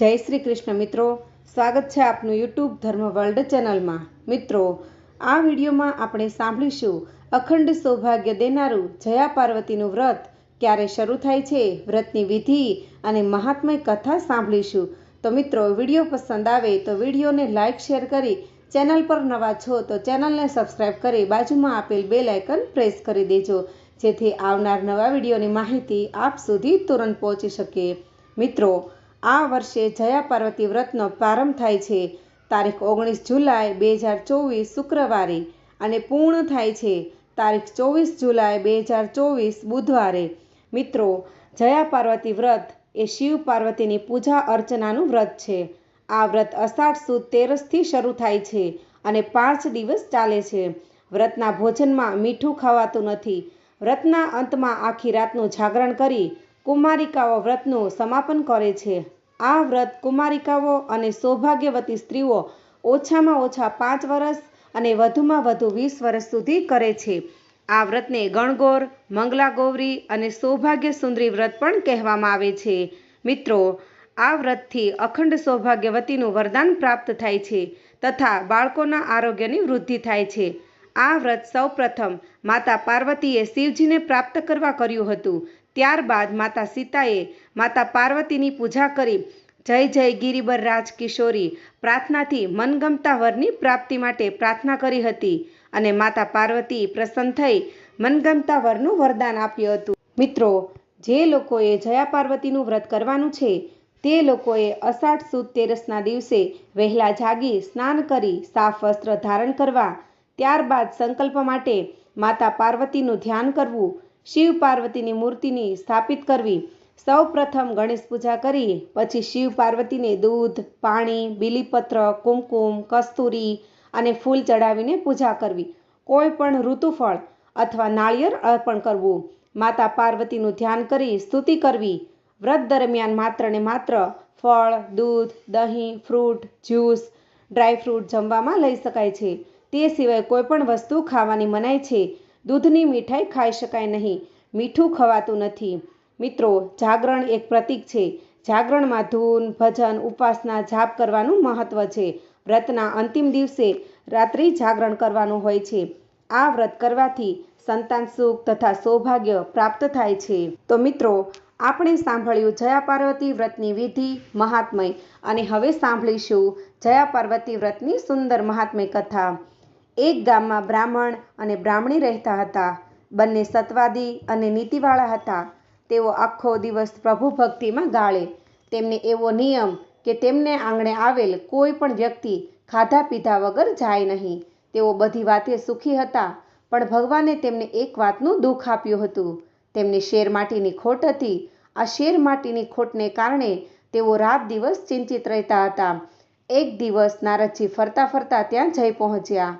જય શ્રી કૃષ્ણ મિત્રો. સ્વાગત છે આપનું યુટ્યુબ ધર્મ વર્લ્ડ ચેનલમાં. મિત્રો, આ વિડીયોમાં આપણે સાંભળીશું અખંડ સૌભાગ્ય દેનારું જયા પાર્વતીનું વ્રત. ક્યારે શરૂ થાય છે વ્રતની વિધિ અને મહાત્મય કથા સાંભળીશું. તો મિત્રો, વીડિયો પસંદ આવે તો વિડીયોને લાઇક શેર કરી ચેનલ પર નવા છો તો ચેનલને સબસ્ક્રાઇબ કરી બાજુમાં આપેલ બે લાઇકન પ્રેસ કરી દેજો. જેથી આવનાર નવા વિડીયોની માહિતી આપ સુધી તુરંત પહોંચી શકે. મિત્રો આ વર્ષે જયા પાર્વતી વ્રતનો પ્રારંભ થાય છે. તારીખ ઓગણીસ જુલાઈ બે હજાર ચોવીસ શુક્રવારે અને પૂર્ણ થાય છે. તારીખ ચોવીસ જુલાઈ બે હજાર ચોવીસ બુધવારે. મિત્રો, જયા પાર્વતી વ્રત એ શિવ પાર્વતીની પૂજા અર્ચનાનું વ્રત છે. આ વ્રત અષાઢ સુદ તેરસથી શરૂ થાય છે અને પાંચ દિવસ ચાલે છે. વ્રતના ભોજનમાં મીઠું ખાવાતું નથી. વ્રતના અંતમાં આખી રાતનું જાગરણ કરી કુમારિકાઓ વ્રતનું સમાપન કરે છે. આ વ્રત કુમારિકાઓ અને સૌભાગ્યવતી સ્ત્રીઓ ઓછામાં ઓછા પાંચ વર્ષ અને વધુમાં વધુ વીસ વર્ષ સુધી કરે છે. આ વ્રતને ગણગોર મંગલા ગૌરી અને સૌભાગ્ય સુંદરી વ્રત પણ કહેવામાં આવે છે. મિત્રો, આ વ્રતથી અખંડ સૌભાગ્યવતીનું વરદાન પ્રાપ્ત થાય છે તથા બાળકોના આરોગ્યની વૃદ્ધિ થાય છે. આ વ્રત સૌપ્રથમ માતા પાર્વતીએ શિવજીને પ્રાપ્ત કરવા કર્યું હતું. ત્યારબાદ માતા સીતાએ માતા પાર્વતીની પૂજા કરી, જય જય ગિરિબર રાજ કિશોરી પ્રાર્થનાથી મનગમતા વરની પ્રાપ્તિ માટે પ્રાર્થના કરી હતી અને માતા પાર્વતી પ્રસન્ન થઈ મનગમતા વરનું વરદાન આપ્યું હતું. મિત્રો, જે લોકોએ જયા પાર્વતીનું વ્રત કરવાનું છે, તે લોકોએ અષાઢ સુદ તેરસના દિવસે વહેલા જાગી સ્નાન કરી સાફ વસ્ત્ર ધારણ કરવા, ત્યારબાદ સંકલ્પ માટે માતા પાર્વતીનું ધ્યાન કરવું શિવ પાર્વતીની મૂર્તિની સ્થાપિત કરવી. સૌ પ્રથમ ગણેશ પૂજા કરી, પછી શિવ પાર્વતીને દૂધ, પાણી, બીલીપત્ર, કુમકુમ, કસ્તુરી અને ફૂલ ચડાવીને પૂજા કરવી. કોઈ પણ ઋતુફળ અથવા નાળિયેર અર્પણ કરવું. માતા પાર્વતીનું ધ્યાન કરી સ્તુતિ કરવી. વ્રત દરમિયાન માત્ર ને માત્ર ફળ, દૂધ, દહીં, ફ્રૂટ, જ્યુસ ડ્રાયફ્રૂટ જમવામાં લઈ શકાય છે. તે સિવાય કોઈ પણ વસ્તુ ખાવાની મનાય છે. દૂધની મીઠાઈ ખાઈ શકાય નહીં. મીઠું ખવાતું નથી. મિત્રો, જાગરણ એક પ્રતીક છે. જાગરણમાં ધૂન, ભજન, ઉપાસના, જાપ કરવાનું મહત્વ છે. વ્રતના અંતિમ દિવસે રાત્રિ જાગરણ કરવાનું હોય છે. આ વ્રત કરવાથી સંતાન સુખ તથા સૌભાગ્ય પ્રાપ્ત થાય છે. તો મિત્રો, આપણે સાંભળ્યું જયા પાર્વતી વ્રતની વિધિ મહાત્મય અને હવે સાંભળીશું જયા પાર્વતી વ્રતની સુંદર મહાત્મય કથા. એક ગામમાં બ્રાહ્મણ અને બ્રાહ્મણી રહેતા હતા. બંને સત્વાદી અને નીતિવાળા હતા. તેઓ આખો દિવસ પ્રભુ ભક્તિમાં ગાળે. તેમને એવો નિયમ કે તેમને આંગણે આવેલ કોઈ પણ વ્યક્તિ ખાધા પીધા વગર જાય નહીં. તેઓ બધી વાતે સુખી હતા, પણ ભગવાને તેમને એક વાતનું દુઃખ આપ્યું હતું. તેમને શેર માટીની ખોટ હતી. આ શેર માટીની ખોટને કારણે તેઓ રાત દિવસ ચિંતિત રહેતા હતા. એક દિવસ નારદજી ફરતા ફરતા ત્યાં જઈ પહોંચ્યા.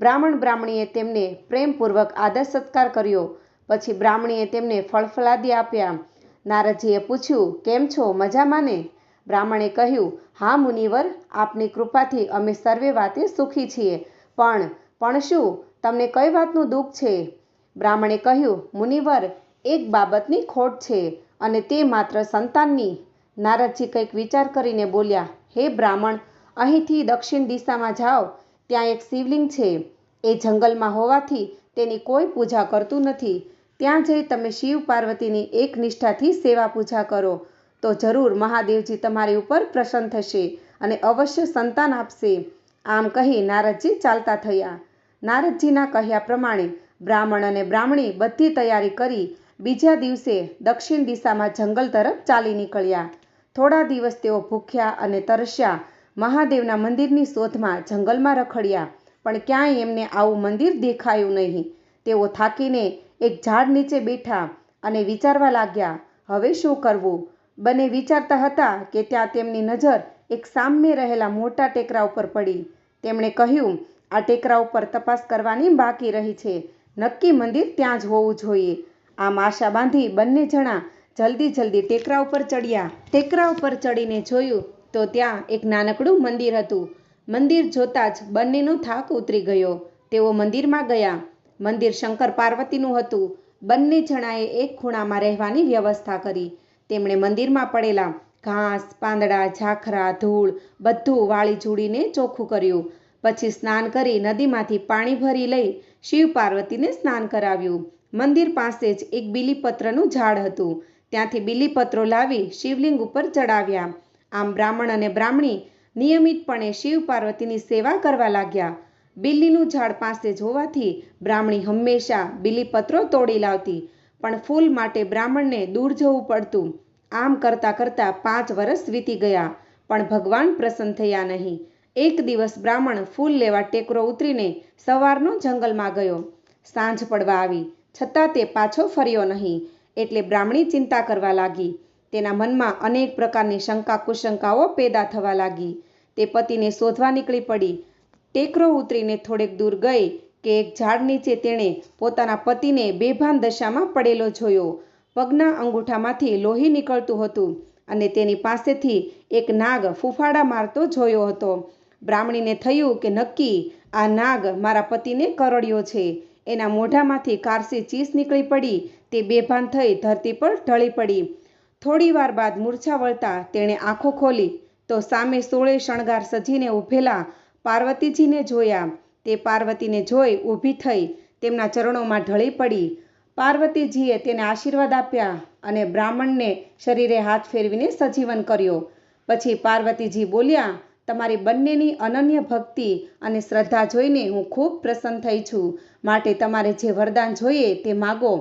બ્રાહ્મણ બ્રાહ્મણીએ તેમને પ્રેમપૂર્વક આદર સત્કાર કર્યો. પછી બ્રાહ્મણીએ તેમને ફળફલાદી આપ્યા. નારદજીએ પૂછ્યું, કેમ છો? મજામાં ને બ્રાહ્મણે કહ્યું, હા, મુનિવર, આપની કૃપાથી અમે સર્વે વાતે સુખી છીએ. પણ પણ શું? તમને કઈ વાતનું દુઃખ છે? બ્રાહ્મણે કહ્યું, મુનિવર, એક બાબતની ખોટ છે અને તે માત્ર સંતાનની. નારદજી કંઈક વિચાર કરીને બોલ્યા, હે બ્રાહ્મણ, અહીંથી દક્ષિણ દિશામાં જાઓ. ત્યાં એક શિવલિંગ છે. એ જંગલમાં હોવાથી તેની કોઈ પૂજા કરતું નથી. ત્યાં જઈ તમે શિવ પાર્વતીની એક નિષ્ઠાથી સેવા પૂજા કરો. તો જરૂર મહાદેવજી તમારી ઉપર પ્રસન્ન થશે અને અવશ્ય સંતાન આપશે. આમ કહી નારદજી ચાલતા થયા. નારદજીના કહ્યા પ્રમાણે બ્રાહ્મણ અને બ્રાહ્મણી બધી તૈયારી કરી બીજા દિવસે દક્ષિણ દિશામાં જંગલ તરફ ચાલી નીકળ્યા. થોડા દિવસ તેઓ ભૂખ્યા અને તરસ્યા. મહાદેવના મંદિરની શોધમાં જંગલમાં રખડ્યા, પણ ક્યાંય એમને આવું મંદિર દેખાયું નહીં. તેઓ થાકીને એક ઝાડ નીચે બેઠા અને વિચારવા લાગ્યા, હવે શું કરવું? બંને વિચારતા હતા કે ત્યાં તેમની નજર એક સામે રહેલા મોટા ટેકરા ઉપર પડી. તેમણે કહ્યું, આ ટેકરા ઉપર તપાસ કરવાની બાકી રહી છે. નક્કી મંદિર ત્યાં જ હોવું જોઈએ. આમ આશા બાંધી બંને જણા જલ્દી જલ્દી ટેકરા ઉપર ચડ્યા. ટેકરા ઉપર ચડીને જોયું તો ત્યાં એક નાનકડું મંદિર હતું. મંદિર જોતાં જ બંનેનો થાક ઉતરી ગયો. તેઓ મંદિરમાં ગયા. મંદિર શંકર પાર્વતીનું હતું. બંને જણાએ એક ખૂણામાં રહેવાની વ્યવસ્થા કરી. તેમણે મંદિરમાં પડેલા ઘાસ, પાંદડા, ઝાખરા, ધૂળ બધું વાળી ઝૂડીને ચોખ્ખું કર્યું. પછી સ્નાન કરી નદીમાંથી પાણી ભરી લઈ શિવ પાર્વતીને સ્નાન કરાવ્યું. મંદિર પાસે જ એક બીલીપત્રનું ઝાડ હતું. ત્યાંથી બીલીપત્રો લાવી શિવલિંગ ઉપર ચડાવ્યા. આમ બ્રાહ્મણ અને બ્રાહ્મણી નિયમિતપણે શિવ પાર્વતીની સેવા કરવા લાગ્યા. બિલ્લીનું ઝાડ પાસે જ હોવાથી બ્રાહ્મણી હંમેશા બીલીપત્રો તોડી લાવતી, પણ ફૂલ માટે બ્રાહ્મણને દૂર જવું પડતું. આમ કરતાં કરતાં પાંચ વર્ષ વીતી ગયા, પણ ભગવાન પ્રસન્ન થયા નહીં. એક દિવસ બ્રાહ્મણ ફૂલ લેવા ટેકરો ઉતરીને સવારનો જંગલમાં ગયો. સાંજ પડવા આવી, છતાં તે પાછો ફર્યો નહીં, એટલે બ્રાહ્મણી ચિંતા કરવા લાગી. તેના મનમાં અનેક પ્રકારની શંકા કુશંકાઓ પેદા થવા લાગી. તે પતિને શોધવા નીકળી પડી. ટેકરો ઉતરીને થોડેક દૂર ગઈ કે એક ઝાડ નીચે તેણે પોતાના પતિને બેભાન દશામાં પડેલો જોયો. પગના અંગૂઠામાંથી લોહી નીકળતું હતું અને તેની પાસેથી એક નાગ ફૂફાડા મારતો જોયો હતો. બ્રાહ્મણીને થયું કે નક્કી, આ નાગ મારા પતિને કરડ્યો છે. એના મોઢામાંથી કારસી ચીસ નીકળી પડી. તે બેભાન થઈ ધરતી પર ઢળી પડી. થોડી વાર બાદ મૂર્છા વળતા તેણે આંખો ખોલી તો સામે સોળે શણગાર સજીને ઊભેલા પાર્વતીજીને જોયા. તે પાર્વતીને જોઈ ઊભી થઈ તેમના ચરણોમાં ઢળી પડી. પાર્વતીજીએ તેને આશીર્વાદ આપ્યા અને બ્રાહ્મણને શરીરે હાથ ફેરવીને સજીવન કર્યો. પછી પાર્વતીજી બોલ્યા, તમારી બંનેની અનન્ય ભક્તિ અને શ્રદ્ધા જોઈને હું ખૂબ પ્રસન્ન થઈ છું. માટે તમારે જે વરદાન જોઈએ તે માગો.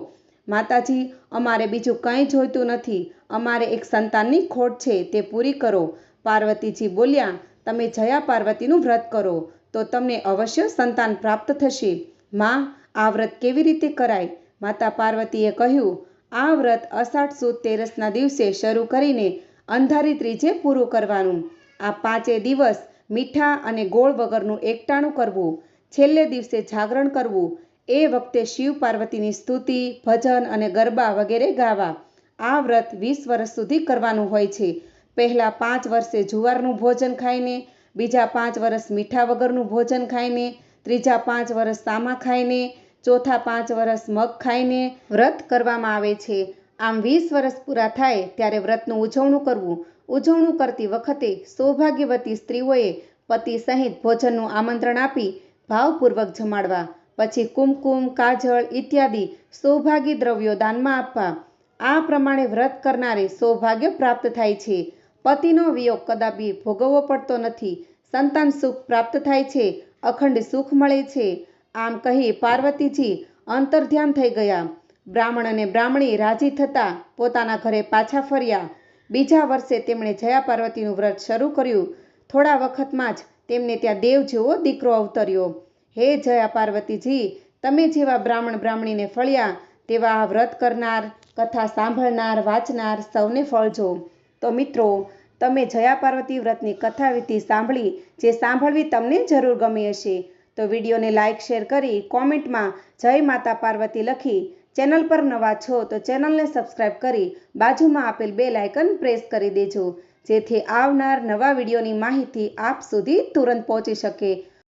માતાજી, અમારે બીજું કંઈ જોઈતું નથી. અમારે એક સંતાનની ખોટ છે, તે પૂરી કરો. પાર્વતીજી બોલ્યા, તમે જયા પાર્વતીનું વ્રત કરો, તો તમને અવશ્ય સંતાન પ્રાપ્ત થશે. માં, આ વ્રત કેવી રીતે કરાય? માતા પાર્વતીએ કહ્યું, આ વ્રત અષાઢ સુદ તેરસના દિવસે શરૂ કરીને અંધારી ત્રીજે પૂરું કરવાનું. આ પાંચે દિવસ મીઠા અને ગોળ વગરનું એકટાણું કરવું. છેલ્લે દિવસે જાગરણ કરવું. એ વખતે શિવ પાર્વતીની સ્તુતિ, ભજન અને ગરબા વગેરે ગાવા. આ વ્રત વીસ વર્ષ સુધી કરવાનું હોય છે. પહેલાં પાંચ વર્ષે જુવારનું ભોજન ખાઈને, બીજા પાંચ વર્ષ મીઠા વગરનું ભોજન ખાઈને, ત્રીજા પાંચ વર્ષ સામા ખાઈને, ચોથા પાંચ વર્ષ મગ ખાઈને વ્રત કરવામાં આવે છે. આમ વીસ વર્ષ પૂરા થાય ત્યારે વ્રતનું ઉજવણું કરવું. ઉજવણું કરતી વખતે સૌભાગ્યવતી સ્ત્રીઓએ પતિ સહિત ભોજનનું આમંત્રણ આપી, ભાવપૂર્વક જમાડવા. પછી કુમકુમ, કાજળ ઇત્યાદિ સૌભાગી દ્રવ્યો દાનમાં આપવા. આ પ્રમાણે વ્રત કરનારે સૌભાગ્ય પ્રાપ્ત થાય છે. પતિનો વિયોગ કદાપી ભોગવવો પડતો નથી. સંતાન સુખ પ્રાપ્ત થાય છે. અખંડ સુખ મળે છે. આમ કહી પાર્વતીજી અંતર્ધ્યાન થઈ ગયા. બ્રાહ્મણ અને બ્રાહ્મણી રાજી થતાં પોતાના ઘરે પાછા ફર્યા. બીજા વર્ષે તેમણે જયા પાર્વતીનું વ્રત શરૂ કર્યું. થોડા વખતમાં જ તેમને ત્યાં દેવ જેવો દીકરો અવતર્યો. હે જયા પાર્વતીજી, તમે જેવા બ્રાહ્મણ બ્રાહ્મણીને ફળ્યા, તેવા વ્રત કરનાર, કથા સાંભળનાર, વાંચનાર સૌને ફળજો તો મિત્રો, તમે જયા પાર્વતી વ્રતની કથા વિધિ સાંભળી, જે સાંભળવી તમને જરૂર ગમી હશે, તો વિડીયોને લાઇક શેર કરી કોમેન્ટમાં જય માતા પાર્વતી લખી. ચેનલ પર નવા છો તો ચેનલને સબસ્ક્રાઇબ કરી બાજુમાં આપેલ બે લાઇકન પ્રેસ કરી દેજો, જેથી આવનાર નવા વિડીયોની માહિતી આપ સુધી તુરંત પહોંચી શકે.